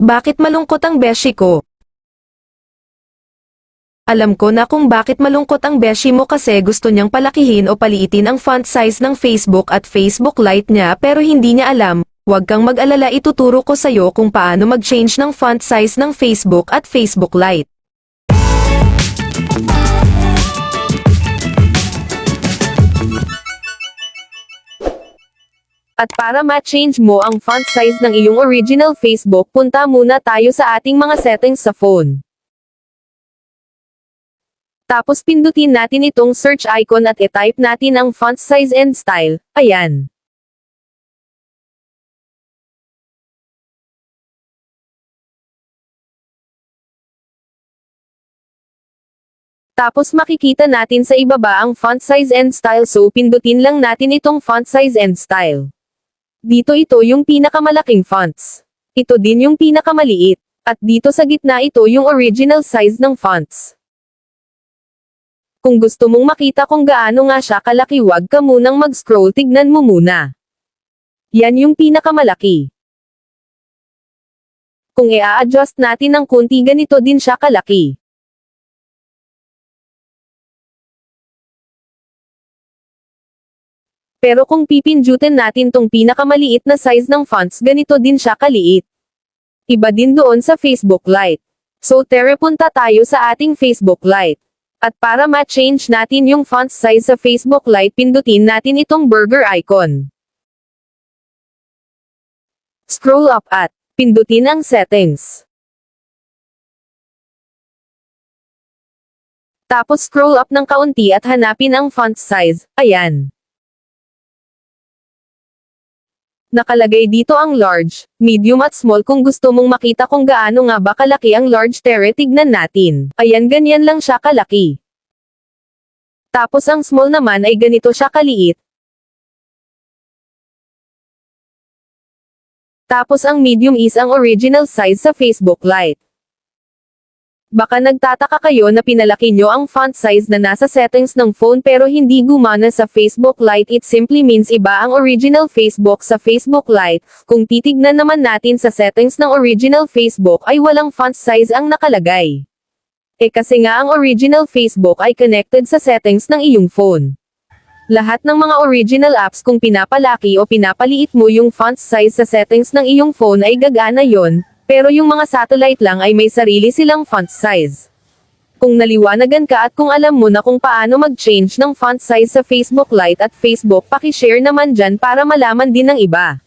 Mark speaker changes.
Speaker 1: Bakit malungkot ang beshi ko? Alam ko na kung bakit malungkot ang beshi mo kasi gusto niyang palakihin o paliitin ang font size ng Facebook at Facebook Lite niya pero hindi niya alam. Huwag kang mag-alala ituturo ko sa'yo kung paano mag-change ng font size ng Facebook at Facebook Lite. At para ma-change mo ang font size ng iyong original Facebook, punta muna tayo sa ating mga settings sa phone. Tapos pindutin natin itong search icon at i-type natin ang font size and style. Ayan. Tapos makikita natin sa ibaba ang font size and style so pindutin lang natin itong font size and style. Dito ito yung pinakamalaking fonts. Ito din yung pinakamaliit. At dito sa gitna ito yung original size ng fonts. Kung gusto mong makita kung gaano nga siya kalaki wag ka munang mag-scroll tignan mo muna. Yan yung pinakamalaki. Kung i-adjust natin ng kunti ganito din siya kalaki. Pero kung pipindutin natin tong pinakamaliit na size ng fonts ganito din siya kaliit. Iba din doon sa Facebook Lite. So tere punta tayo sa ating Facebook Lite. At para ma-change natin yung font size sa Facebook Lite pindutin natin itong burger icon. Scroll up at pindutin ang settings. Tapos scroll up ng kaunti at hanapin ang font size. Ayan. Nakalagay dito ang large, medium at small kung gusto mong makita kung gaano nga ba kalaki ang large tere tignan natin. Ayan ganyan lang siya kalaki. Tapos ang small naman ay ganito siya kaliit. Tapos ang medium is ang original size sa Facebook Lite. Baka nagtataka kayo na pinalaki nyo ang font size na nasa settings ng phone pero hindi gumana sa Facebook Lite it simply means iba ang original Facebook sa Facebook Lite. Kung titignan naman natin sa settings ng original Facebook ay walang font size ang nakalagay. Eh kasi nga ang original Facebook ay connected sa settings ng iyong phone. Lahat ng mga original apps kung pinapalaki o pinapaliit mo yung font size sa settings ng iyong phone ay gagana yon, pero yung mga satellite lang ay may sarili silang font size. Kung naliwanagan ka at kung alam mo na kung paano mag-change ng font size sa Facebook Lite at Facebook, pakishare naman dyan para malaman din ng iba.